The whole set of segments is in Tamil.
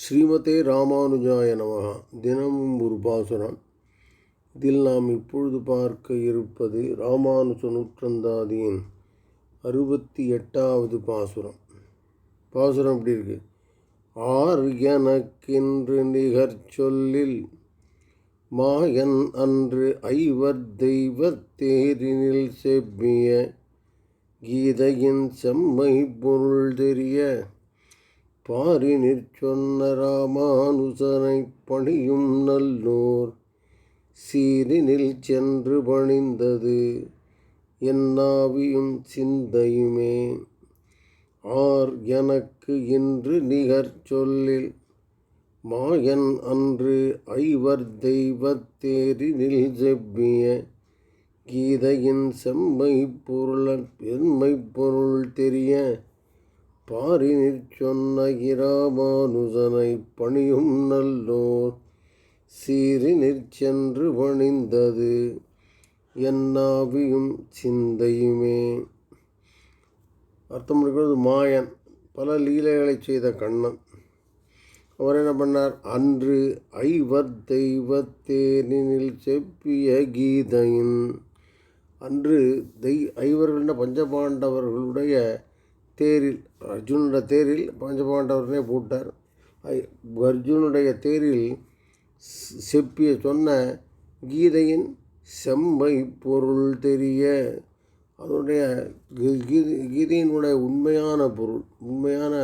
ஸ்ரீமதே ராமானுஜாய நமக தினமும் ஒரு பாசுரம். இதில் நாம் இப்பொழுது பார்க்க இருப்பது ராமானுஜ நூற்றந்தாதியின் அறுபத்தி எட்டாவது பாசுரம். பாசுரம் எப்படி இருக்கு? ஆர் எனக்கென்று நிகர் சொல்லில் மாயன் அன்று ஐவர் தெய்வ தேரினில் செவ்விய கீதையின் செம்மை பொருள் தெரிய பாரி நிற்சொன்ன ராமானுசனைப் பணியும் நல்லோர். சீரினில் சென்று பணிந்தது என்னாவியும் சிந்தையுமே. ஆர் எனக்கு இன்று நிகர் சொல்லில் மாயன் அன்று ஐவர் தெய்வத்தேரினில் செவ்விய. கீதையின் செம்மை பொருள பெருமை பொருள் தெரிய பாரினிற் சொன்ன இராமானுஜனை பணியும் நல்லோர் சீரினிற் சென்று பணிந்தது என்னாவியும் சிந்தையுமே. அர்த்தம் இருக்கிறது மாயன் பல லீலைகளை செய்த கண்ணன். அவர் என்ன பண்ணார்? அன்று ஐவர் தெய்வத்தேனில் செப்பிய கீதையின் அன்று தெய் ஐவர்கள்ன பஞ்சபாண்டவர்களுடைய தேரில் அர்ஜுனோட தேரில் பஞ்சபாண்டவரனே போட்டார். அர்ஜுனுடைய தேரில் செப்பிய சொன்ன கீதையின் செம்மை பொருள் தெரிய அதனுடைய கீதையினுடைய உண்மையான பொருள் உண்மையான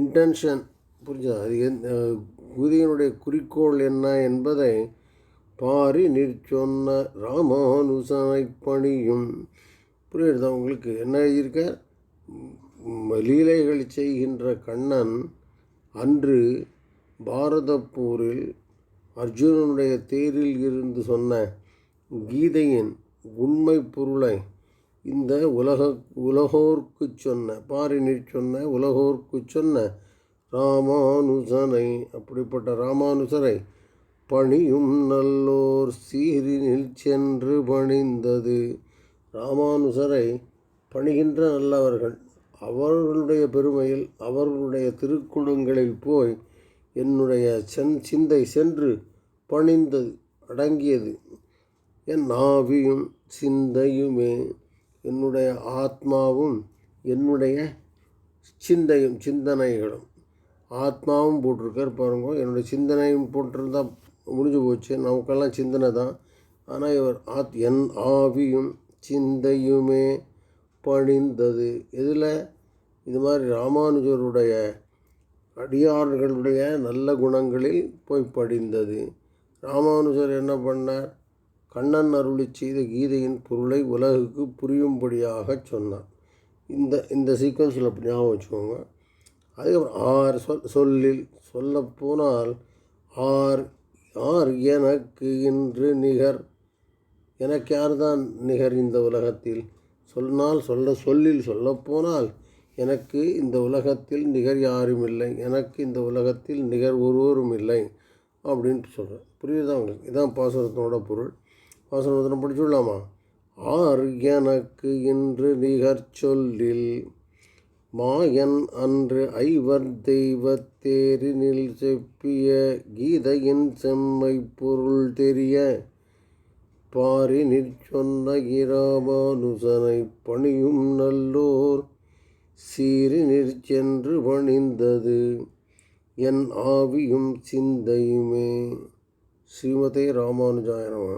இன்டென்ஷன் புரிஞ்சதா? அது கீதையினுடைய குறிக்கோள் என்ன என்பதை பாரி நிற்சொன்ன ராமானுசனை பணியும். புரியுதா உங்களுக்கு? என்ன எழுதியிருக்கார்? லீலைகள் செய்கின்ற கண்ணன் அன்று பாரதப்பூரில் அர்ஜுனனுடைய தேரில் இருந்து சொன்ன கீதையின் உண்மை பொருளை இந்த உலக உலகோர்க்கு சொன்ன பாரினிற் சொன்ன உலகோர்க்கு சொன்ன ராமானுசனை அப்படிப்பட்ட ராமானுசரை பணியும் நல்லோர் சீரினில் சென்று பணிந்தது. ராமானுசரை பணிகின்ற நல்லவர்கள் அவர்களுடைய பெருமையில் அவர்களுடைய திருக்குணங்களில் போய் என்னுடைய சென் சிந்தை சென்று பணிந்தது அடங்கியது. என் ஆவியும் சிந்தையுமே என்னுடைய ஆத்மாவும் என்னுடைய சிந்தையும் சிந்தனைகளும். ஆத்மாவும் போட்டிருக்கார் பாருங்க என்னுடைய சிந்தனையும் போட்டிருந்தா முடிஞ்சு போச்சு. நமக்கெல்லாம் சிந்தனை தான். ஆனால் இவர் ஆத் என் ஆவியும் சிந்தையுமே பணிந்தது. இதில் இது மாதிரி ராமானுஜருடைய அடியார்களுடைய நல்ல குணங்களில் போய் படிந்தது. ராமானுஜர் என்ன பண்ணார்? கண்ணன் அருளி செய்த கீதையின் பொருளை உலகுக்கு புரியும்படியாக சொன்னார். இந்த இந்த சீக்வன்ஸில் அப்படி ஞாபகம் வச்சுக்கோங்க. அதுக்கப்புறம் ஆர் சொல் சொல்லில் சொல்லப்போனால் ஆர் ஆர் எனக்கு இன்று நிகர்? எனக்கு யார் தான் நிகர் இந்த உலகத்தில்? சொன்னால் சொல்ல சொல்லில் சொல்லப்போனால் எனக்கு இந்த உலகத்தில் நிகர் யாரும் இல்லை. எனக்கு இந்த உலகத்தில் நிகர் ஒருவரும் இல்லை அப்படின்ட்டு சொல்கிறேன் புரியுதா உங்களுக்கு? இதான் பாசனத்தோட பொருள். பாசனத்தினம் படிச்சுடலாமா ஆர் எனக்கு இன்று நிகர் சொல்லில் மாயன் அன்று ஐவர் தெய்வ தேரினில் செப்பிய கீதையின் செம்மை பொருள் தெரிய பாரி நிற்சொன்ன இராமானுசனை பணியும் நல்லோர் சீறி நிற்சென்று பணிந்தது என் ஆவியும் சிந்தையுமே. ஸ்ரீமதே ராமானுஜாயனமா